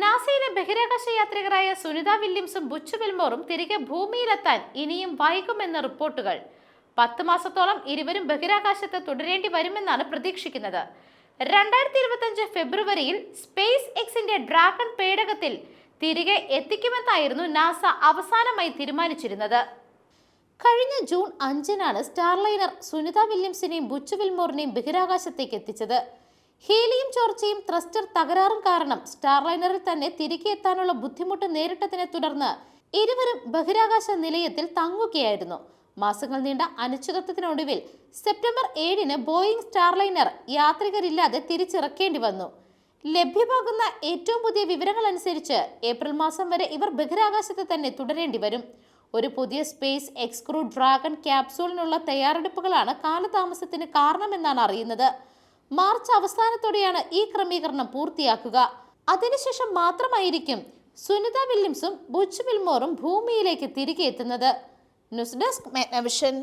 നാസയിലെ ബഹിരാകാശ യാത്രികരായ സുനിത വില്യംസും ബുച്ചു വിൽമോറും തിരികെ ഭൂമിയിലെത്താൻ ഇനിയും വൈകുമെന്ന റിപ്പോർട്ടുകൾ. പത്ത് മാസത്തോളം ഇരുവരും ബഹിരാകാശത്ത് തുടരേണ്ടി വരുമെന്നാണ് പ്രതീക്ഷിക്കുന്നത്. രണ്ടായിരത്തി ഇരുപത്തഞ്ച് ഫെബ്രുവരിയിൽ സ്പേസ് എക്സിന്റെ ഡ്രാഗൺ പേടകത്തിൽ തിരികെ എത്തിക്കുമെന്നായിരുന്നു നാസ അവസാനമായി തീരുമാനിച്ചിരുന്നത്. കഴിഞ്ഞ ജൂൺ അഞ്ചിനാണ് സ്റ്റാർലൈനർ സുനിത വില്യംസിനെയും ബുച്ചു വിൽമോറിനെയും ബഹിരാകാശത്തേക്ക് എത്തിച്ചത്. ഹീലിയം ചോർച്ചയും ത്രസ്റ്റർ തകരാറും കാരണം സ്റ്റാർലൈനറിൽ തന്നെ തിരികെ എത്താനുള്ള ബുദ്ധിമുട്ട് നേരിട്ടതിനെ തുടർന്ന് ഇരുവരും ബഹിരാകാശ നിലയത്തിൽ തങ്ങുകയായിരുന്നു. മാസങ്ങൾ നീണ്ട അനിശ്ചിതത്വത്തിനൊടുവിൽ സെപ്റ്റംബർ ഏഴിന് ബോയിങ് സ്റ്റാർലൈനർ യാത്രികരില്ലാതെ തിരിച്ചിറക്കേണ്ടി വന്നു. ലഭ്യമാകുന്ന ഏറ്റവും പുതിയ വിവരങ്ങൾ അനുസരിച്ച് ഏപ്രിൽ മാസം വരെ ഇവർ ബഹിരാകാശത്ത് തന്നെ തുടരേണ്ടി വരും. ഒരു പുതിയ സ്പേസ് എക്സ്ക്രൂ ഡ്രാഗൺ ക്യാപ്സൂളിനുള്ള തയ്യാറെടുപ്പുകളാണ് കാലതാമസത്തിന് കാരണമെന്നാണ് അറിയുന്നത്. മാർച്ച് അവസാനത്തോടെയാണ് ഈ ക്രമീകരണം പൂർത്തിയാക്കുക. അതിനുശേഷം മാത്രമായിരിക്കും സുനിത വില്യംസും ബുച്ച് വിൽമോറും ഭൂമിയിലേക്ക് തിരികെ എത്തുന്നത്. News desk മെഗ്നവിഷൻ